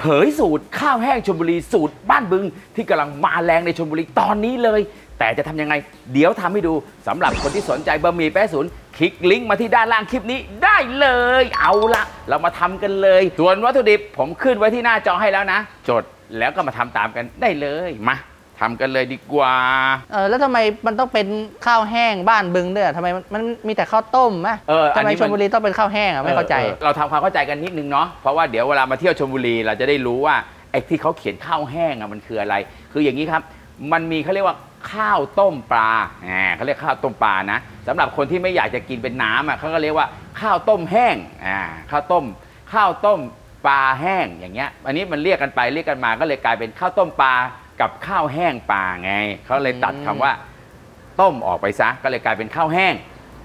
เผยสูตรข้าวแห้งชลบุรีสูตรบ้านบึง ที่กำลังมาแรงในชลบุรีตอนนี้เลย แต่จะทำยังไง เดี๋ยวทำให้ดูสำหรับคนที่สนใจบะหมี่แป้ศูนย์คลิกลิงก์มาที่ด้านล่างคลิปนี้ได้เลย เอาละเรามาทำกันเลย ส่วนวัตถุดิบผมขึ้นไว้ที่หน้าจอให้แล้วนะ จดแล้วก็มาทำตามกันได้เลยมา ทำกันเลยดีกว่า เออแล้วทำไมมันต้องเป็นข้าวแห้งบ้านบึงด้วยอะทำไมมันมันมีแต่ข้าวต้มไหมเอออัทำนไมนี้ชมัลน บุรีต้องเป็นข้าวแห้งอะไม่เข้าใจ ออออเราทำความเข้าใจกันนิดนึงเนาะเพราะว่าเดี๋ยวเวลามาเที่ยวชลบุรีเราจะได้รู้ว่าไอ้ที่เขาเขียนข้าวแห้งอะมันคืออะไร คืออย่างนี้ครับ มันมีเขาเรียกว่าข้าวต้มปลาอ่าเขาเรียกข้าวต้มปลานะสำหรับคนที่ไม่อยากจะกินเป็นน้ำอะเขาก็เรียกว่าข้าวต้มแห้งอ่าข้าวต้ม ข้าวต้มปลาแห้งอย่างเงี้ย อันนี้มันเรียกกันไปเรียกกันมาก็เลยกลายเป็นข้าวต้มปลา กับข้าวแห้งปลาไง เขาเลยตัดคำว่า ต้มออกไปซะ ก็เลยกลายเป็นข้าวแห้ง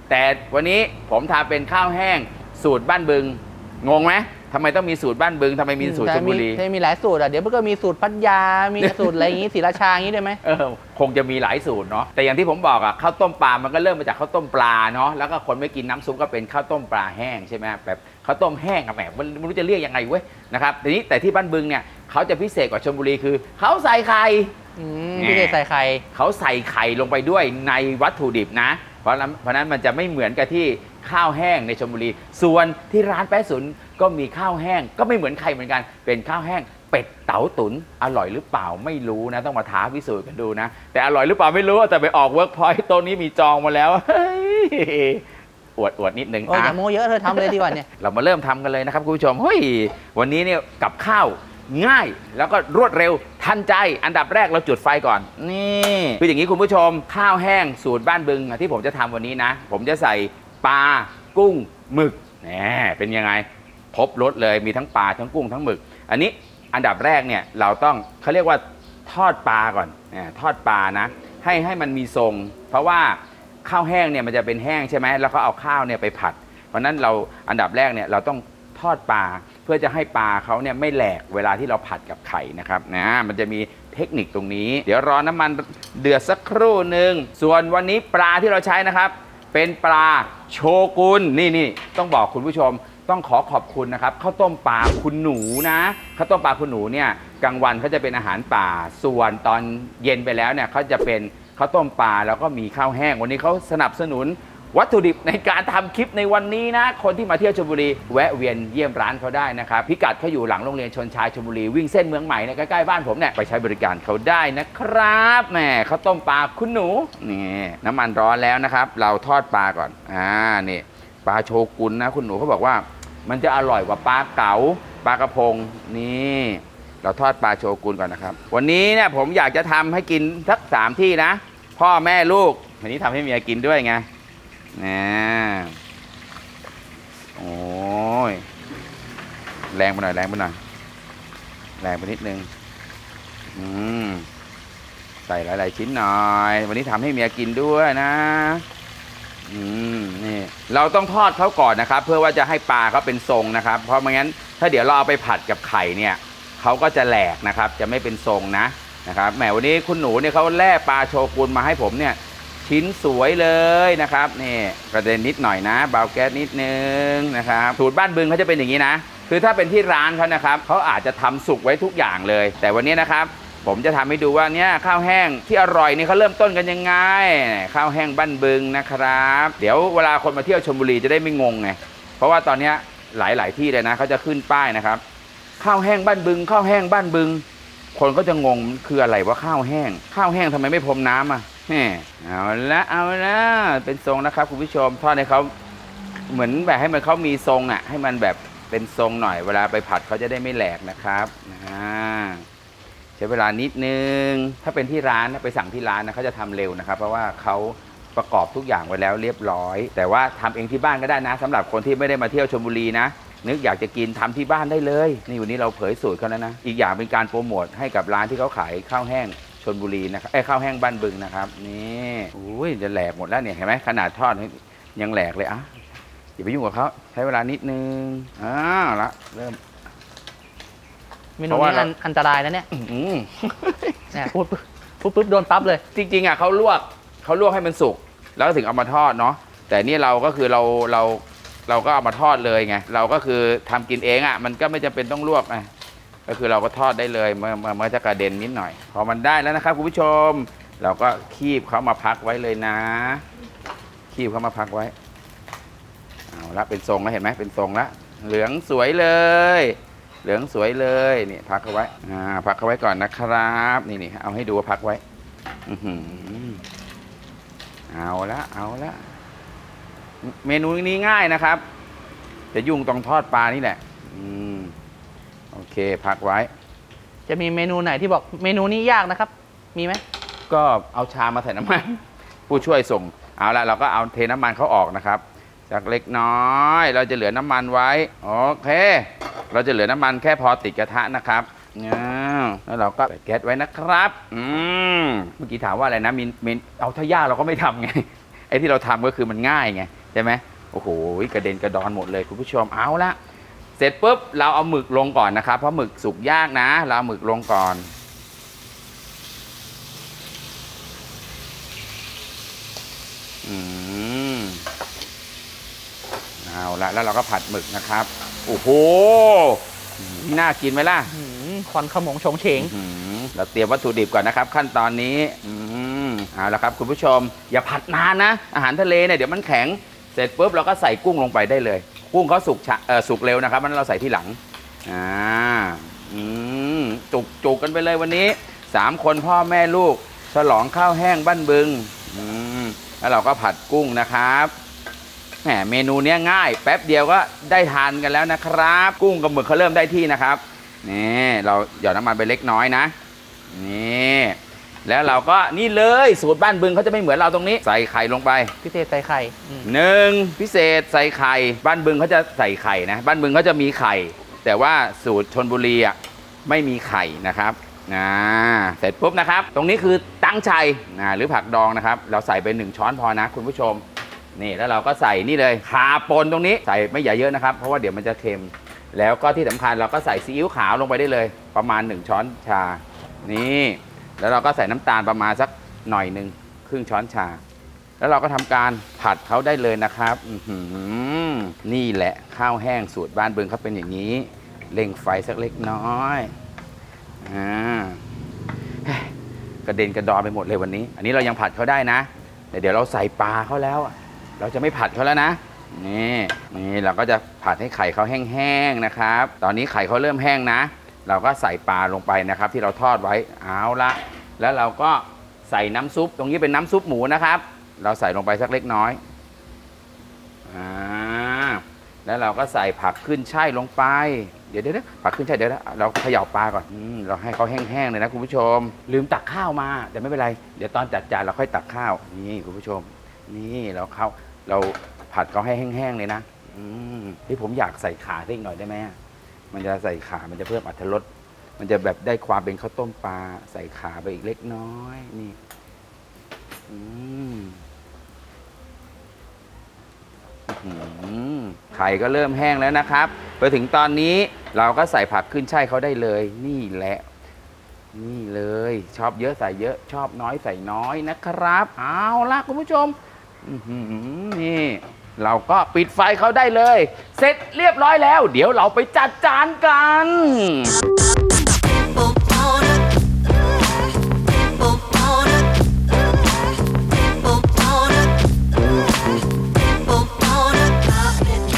แต่วันนี้ผมทำเป็นข้าวแห้งสูตรบ้านบึง งงไหมทำไมต้องมีสูตรบ้านบึงทำไมมีสูตรชลบุรีแต่มีหลายสูตรอะ เดี๋ยวมันก็มีสูตรพัทยา มีสูตรอะไรอย่างงี้ศรีราชาอย่างงี้ได้ไหม เออคงจะมีหลายสูตรเนาะแต่อย่างที่ผมบอกอะข้าวต้มปลามันก็เริ่มมาจากข้าวต้มปลาเนาะแล้วก็คนไม่กินน้ำซุปก็เป็นข้าวต้มปลาแห้งใช่ไหมแบบ ข้าวต้มแห้งอะแหมมันไม่รู้จะเรียกยังไงเว้ยนะครับทีนี้แต่ที่บ้านบึงเนี่ยเขาจะพิเศษกว่าชลบุรีคือเขาใส่ไข่อืมแหมพี่เดชใส่ไข่เขาใส่ไข่ลงไปด้วยในวัตถุดิบนะ เพราะฉะนั้นเพราะฉะนั้นมันจะไม่เหมือนกับที่ข้าวแห้งในชลบุรี ส่วนที่ร้านแป๊ะสุนก็มีข้าวแห้ง ก็ไม่เหมือนใครเหมือนกัน เป็นข้าวแห้งเป็ดเต๋าตุนอร่อยหรือเปล่าไม่รู้นะ ต้องมาท้าพิสูจน์กันดูนะ แต่อร่อยหรือเปล่าไม่รู้แต่ไปออกเวิร์กพอยต์ตัวนี้มีจองมาแล้วเฮ้ย อวดอวดนิดนึงโอ้ยอย่าอะโมเยอะเธอทำเลยดีกว่าเนี่ยเรามาเริ่มทำกันเลยนะครับคุณผู้ชมเฮ้ยวันนี้เนี่ยกับข้าวง่ายแล้วก็รวดเร็วทันใจอันดับแรกเราจุดไฟก่อน นี่คืออย่างนี้คุณผู้ชมข้าวแห้งสูตรบ้านบึงอะที่ผมจะทำวันนี้นะ ผมจะใส่ปลากุ้งหมึกแหมเป็นยังไงครบรสเลยมีทั้งปลาทั้งกุ้งทั้งหมึก อันนี้อันดับแรกเนี่ยเราต้องเขาเรียกว่าทอดปลาก่อนอาทอดปลานะ ให้ให้มันมีทรง เพราะว่า ข้าวแห้งเนี่ยมันจะเป็นแห้งใช่ไหมแล้วก็เอาข้าวเนี่ยไปผัด เพราะฉะนั้นเราอันดับแรกเนี่ยเราต้องทอดปลาเพื่อจะให้ปลาเขาเนี่ยไม่แหลกเวลาที่เราผัดกับไข่นะครับนะมันจะมีเทคนิคตรงนี้ เดี๋ยวรอน้ำมันเดือดสักครู่หนึ่งส่วนวันนี้ปลาที่เราใช้นะครับ เป็นปลาโชกุนนี่นี่ต้องบอกคุณผู้ชมต้องขอขอบคุณนะครับข้าวต้มปลาคุณหนูนะข้าวต้มปลาคุณหนูเนี่ยกลางวันเขาจะเป็นอาหารป่า ส่วนตอนเย็นไปแล้วเนี่ยเขาจะเป็น ข้าวต้มปลาแล้วก็มีข้าวแห้ง วันนี้เขาสนับสนุนวัตถุดิบในการทำคลิปในวันนี้นะ คนที่มาเที่ยวชลบุรีแวะเวียนเยี่ยมร้านเขาได้นะครับ พิกัดเขาอยู่หลังโรงเรียนชนชายชลบุรี วิ่งเส้นเมืองใหม่นใกล้ๆบ้านผมเนี่ยไปใช้บริการเขาได้นะครับแหมข้าวต้มปลาคุณหนูนี่น้ำมันร้อนแล้วนะครับ เราทอดปลาก่อนอ่านี่ปลาโชกุนนะคุณหนูเขาบอกว่า มันจะอร่อยกว่าปลาเก๋าปลากระพงนี่ เราทอดปลาโชกุนก่อนนะครับ วันนี้เนี่ยผมอยากจะทำให้กินสักสามที่นะ พ่อแม่ลูกวันนี้ทำให้เมียกินด้วยไงนะโอ้ยแรงไปหน่อยแรงไปหน่อยแรงไปนิดนึงอืมใส่หลาย ๆ ชิ้นหน่อย วันนี้ทำให้เมียกินด้วยนะอืมนี่เราต้องทอดเขาก่อนนะครับ เพื่อว่าจะให้ปลาเขาเป็นทรงนะครับ เพราะไม่งั้น ถ้าเดี๋ยวเราเอาไปผัดกับไข่เนี่ย เขาก็จะแหลกนะครับ จะไม่เป็นทรงนะนะครับแหมวันนี้คุณหนูเนี่ยเขาแล่ปลาโชกุนมาให้ผมเนี่ยชิ้นสวยเลยนะครับนี่ประเด็นนิดหน่อยนะเบาแก๊สนิดนึงนะครับสูตรบ้านบึงเขาจะเป็นอย่างนี้นะ คือถ้าเป็นที่ร้านเขานะครับเขาอาจจะทำสุกไว้ทุกอย่างเลย แต่วันนี้นะครับผมจะทำให้ดูว่าเนี่ยข้าวแห้งที่อร่อยนี่เขาเริ่มต้นกันยังไงข้าวแห้งบ้านบึงนะครับ เดี๋ยวเวลาคนมาเที่ยวชลบุรีจะได้ไม่งงไงเพราะว่าตอนนี้หลาย ๆ ที่เลยนะเขาจะขึ้นป้ายนะครับ ข้าวแห้งบ้านบึง ข้าวแห้งบ้านบึง คนก็จะงงคืออะไรว่าข้าวแห้ง ข้าวแห้งทำไมไม่พรมน้ำอะแหมเอาละเอาละเป็นทรงนะครับคุณผู้ชมทอดให้เขาเหมือนแบบให้มันเขามีทรงอะ ให้มันแบบเป็นทรงหน่อยเวลาไปผัดเขาจะได้ไม่แหลกนะครับอ่าใช้เวลานิดนึง ถ้าเป็นที่ร้านไปสั่งที่ร้านนะเขาจะทำเร็วนะครับ เพราะว่าเขาประกอบทุกอย่างไว้แล้วเรียบร้อย แต่ว่าทำเองที่บ้านก็ได้นะสำหรับคนที่ไม่ได้มาเที่ยวชลบุรีนะ นึกอยากจะกินทำที่บ้านได้เลย นี่วันนี้เราเผยสูตรเขาแล้วนะ อีกอย่างเป็นการโปรโมทให้กับร้านที่เขาขายข้าวแห้งชนบุรีนะครับไอ้ยข้าวแห้งบ้านบึงนะครับ นี่อุ้ยจะแหลกหมดแล้วเนี่ยเห็นไหมขนาดทอดยังแหลกเลยอะอย่าไปยุ่งกับเขาใช้เวลานิดนึงอ้าวละเริ่มเมนูเพราะว่านี้อันอันตรายนะเนี่ยอื้อหือเนี่ยพูดปุ๊บพูดปุ๊บโดนปั๊บเลย จริงๆอะเขาลวกเขาลวกให้มันสุก แล้วก็ถึงเอามาทอดเนาะแต่นี่เราก็คือเราเรา เราก็เอามาทอดเลยไงเราก็คือทำกินเองอะ มันก็ไม่จำเป็นต้องลวกไงก็คือเราก็ทอดได้เลยเมื่อเมื่อจะกระเด็นนิดหน่อย พอมันได้แล้วนะครับคุณผู้ชม เราก็คีบเขามาพักไว้เลยนะ คีบเขามาพักไว้เอาละเป็นทรงแล้วเห็นไหมเป็นทรงแล้วเหลืองสวยเลย เหลืองสวยเลยนี่พักเอาไว้อ่าพักเอาไว้ก่อนนะครับ นี่นี่เอาให้ดูว่าพักไว้ อือหือเอาละเอาละ เมนูนี้ง่ายนะครับจะยุ่งตรงทอดปลานี่แหละ อืม โอเค พักไว้ จะมีเมนูไหนที่บอกเมนูนี้ยากนะครับ มีไหม ก็เอาชามมาใส่น้ำมัน ผู้ช่วยส่ง เอาละเราก็เอาเทน้ำมันเขาออกนะครับจากเล็กน้อย เราจะเหลือน้ำมันไว้ โอเค เราจะเหลือน้ำมันแค่พอติดกระทะนะครับอ้าวแล้วเราก็เปิดแก๊สไว้นะครับ อืม เมื่อกี้ถามว่าอะไรนะมินมินเอาถ้ายากเราก็ไม่ทำไง ไอ้ที่เราทำก็คือมันง่ายไง ใช่ไหมโอ้โหกระเด็นกระดอนหมดเลยคุณผู้ชมเอาละเสร็จปุ๊บเราเอาหมึกลงก่อนนะครับ เพราะหมึกสุกยากนะ เราเอาหมึกลงก่อน อืมเอาละแล้วเราก็ผัดหมึกนะครับ โอ้โหนี่น่ากินไหมล่ะหืมควันขโมงโฉงเฉงอื้อหือเราเตรียมวัตถุดิบก่อนนะครับ ขั้นตอนนี้อืมเอาละครับคุณผู้ชม อย่าผัดนานนะ อาหารทะเลเนี่ยเดี๋ยวมันแข็ง เสร็จปุ๊บเราก็ใส่กุ้งลงไปได้เลย กุ้งเขาสุกชะเออสุกเร็วนะครับมันเราใส่ที่หลังอ่าอืมจุกจุกกันไปเลยวันนี้สามคนพ่อแม่ลูก ฉลองข้าวแห้งบ้านบึงอืมแล้วเราก็ผัดกุ้งนะครับแหมเมนูเนี้ยง่าย แป๊บเดียวก็ได้ทานกันแล้วนะครับ กุ้งกับหมึกเขาเริ่มได้ที่นะครับนี่เราหยอดน้ำมันไปเล็กน้อยนะนี่ แล้วเราก็นี่เลยสูตรบ้านบึงเขาจะไม่เหมือนเราตรงนี้ใส่ไข่ลงไปๆพิเศษใส่ไข่อืมหนึ่งพิเศษใส่ไข่บ้านบึงเขาจะใส่ไข่นะบ้านบึงเขาจะมีไข่ แต่ว่าสูตรชนบุรีอะไม่มีไข่นะครับนะเสร็จปุ๊บนะครับ ตรงนี้คือตั้งชัยนะหรือผักดองนะครับ เราใส่ไปหนึ่งช้อนพอนะคุณผู้ชม นี่แล้วเราก็ใส่นี่เลยขาปนตรงนี้ใส่ไม่อย่าเยอะนะครับ เพราะว่าเดี๋ยวมันจะเค็ม แล้วก็ที่สำคัญเราก็ใส่ซีอิ๊วขาวลงไปได้เลย ประมาณ 1 ช้อนชา นี่ แล้วเราก็ใส่น้ำตาลประมาณสักหน่อยหนึ่งครึ่งช้อนชา แล้วเราก็ทำการผัดเขาได้เลยนะครับนี่แหละข้าวแห้งสูตรบ้านเบิงเขาเป็นอย่างนี้เร่งไฟสักเล็กน้อยอ่ากระเด็นกระดอนไปหมดเลยวันนี้ อันนี้เรายังผัดเขาได้นะแต่เดี๋ยวเราใส่ปลาเขาแล้ว เราจะไม่ผัดเขาแล้วนะนี่นี่เราก็จะผัดให้ไข่เขาแห้งๆนะครับ ตอนนี้ไข่เขาเริ่มแห้งนะ เราก็ใส่ปลาลงไปนะครับ ที่เราทอดไว้เอาละแล้วเราก็ใส่น้ำซุป ตรงนี้เป็นน้ำซุปหมูนะครับ เราใส่ลงไปสักเล็กน้อยอ่าแล้วเราก็ใส่ผักขึ้นช่ายลงไป เดี๋ยวเดี๋ยวผักขึ้นช่ายเดี๋ยวเราเขย่าปลาก่อนอเราให้เขาแห้งๆเลยนะคุณผู้ชม ลืมตักข้าวมาแต่ไม่เป็นไร เดี๋ยวตอนจัดจานเราค่อยตักข้าว นี่คุณผู้ชม นี่เราเข้าเราผัดเขาให้แห้งๆเลยนะ อืมที่ผมอยากใส่ขาเล็กหน่อยได้ไหมอะ มันจะใส่ขา มันจะเพิ่มอรรถรสมันจะแบบได้ความเป็นข้าวต้มปลาใส่ขาไปอีกเล็กน้อย นี่ อืมอื้อหือไข่ก็เริ่มแห้งแล้วนะครับไปถึงตอนนี้เราก็ใส่ผักขึ้นช่ายเขาได้เลย นี่แหละ นี่เลย ชอบเยอะใส่เยอะ ชอบน้อยใส่น้อยนะครับ เอาละคุณผู้ชมนี่ เราก็ปิดไฟเขาได้เลย เสร็จเรียบร้อยแล้ว เดี๋ยวเราไปจัดจานกัน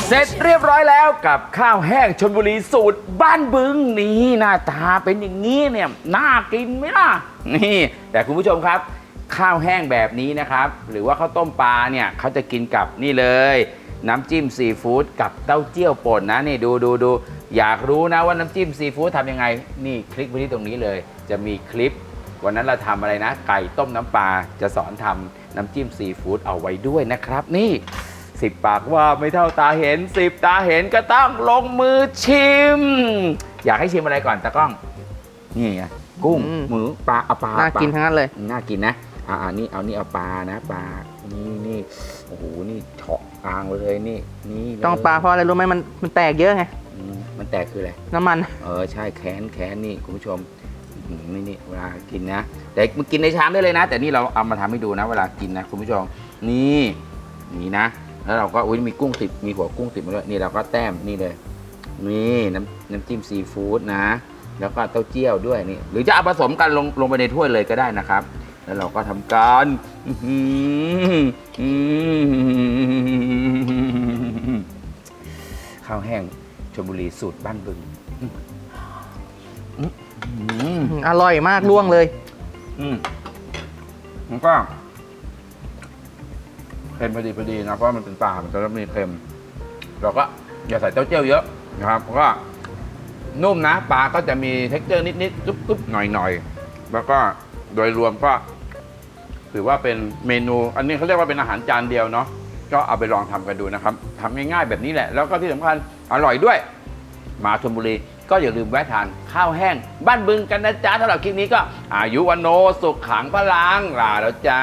เสร็จเรียบร้อยแล้วกับข้าวแห้งชนบุรีสูตรบ้านบึงนี่หน้าตาเป็นอย่างนี้เนี่ยน่ากินไหมล่ะนี่ แต่คุณผู้ชมครับ ข้าวแห้งแบบนี้นะครับ หรือว่าข้าวต้มปลาเนี่ยเขาจะกินกับนี่เลย น้ำจิ้มซีฟู้ดกับเต้าเจี้ยวป่นนะนี่ดูดูดูอยากรู้นะว่าน้ำจิ้มซีฟู้ดทำยังไง นี่คลิกไปที่ตรงนี้เลย จะมีคลิป วันนั้นเราทำอะไรนะ ไก่ต้มน้ำปลาจะสอนทำน้ำจิ้มซีฟู้ดเอาไว้ด้วยนะครับ นี่สิบปากว่าไม่เท่าตาเห็นสิบตาเห็นก็ต้องลงมือชิม อยากให้ชิมอะไรก่อนตากล้อง นี่ไงกุ้งอืมหมูปลาเอาปลาน่าปลกินทั้งนั้นเลย น่ากินนะ อ่าอันนี้เอานี่เอาปลานะปลานี่นี่โอ้โหนี่เฉาะกลางเลยนี่นี่เลยต้องปลาเพราะอะไรรู้ไหมมันมันแตกเยอะไงอืมมันแตกคืออะไรน้ำมัน เออใช่แค้นแค้นนี่คุณผู้ชมอื้อหือนี่นี่เวลากินนะแต่มันกินในชามได้เลยนะ แต่นี่เราเอามาทำให้ดูนะ เวลากินนะคุณผู้ชมนี่นี่นะ แล้วเราก็อุ้ยมีกุ้งติดมีหัวกุ้งติดมาด้วยนี่เราก็แต้มนี่เลยนี่น้ำน้ำจิ้มซีฟู้ดนะ แล้วก็เต้าเจี้ยวด้วยนี่ หรือจะเอาผสมกันลงลงไปในถ้วยเลยก็ได้นะครับ แล้วเราก็ทำการอื้อหืออื้อหือข้าวแห้งชลบุรีสูตรบ้านบึงอื้ออื้อหืออร่อยมากล่วงเลย อืมมันก็เค็มพอดีพอดีนะเพราะมันเป็นปลามันจะต้องมีเค็ม เราก็อย่าใส่เต้าเจี้ยวเยอะนะครับเพราะว่านุ่มนะปลาก็จะมีเท็กเจอร์นิดๆกรุบๆหน่อยๆ แล้วก็โดยรวมก็ ถือว่าเป็นเมนู อันนี้เขาเรียกว่าเป็นอาหารจานเดียวเนาะก็เอาไปลองทำกันดูนะครับทำง่ายๆแบบนี้แหละ แล้วก็ที่สำคัญอร่อยด้วยมาชลบุรีก็อย่าลืมแวะทานข้าวแห้ง บ้านบึงกันนะจ๊ะสำหรับคลิปนี้ก็ อายุวันโนสุขขังพลังลาแล้วจ้า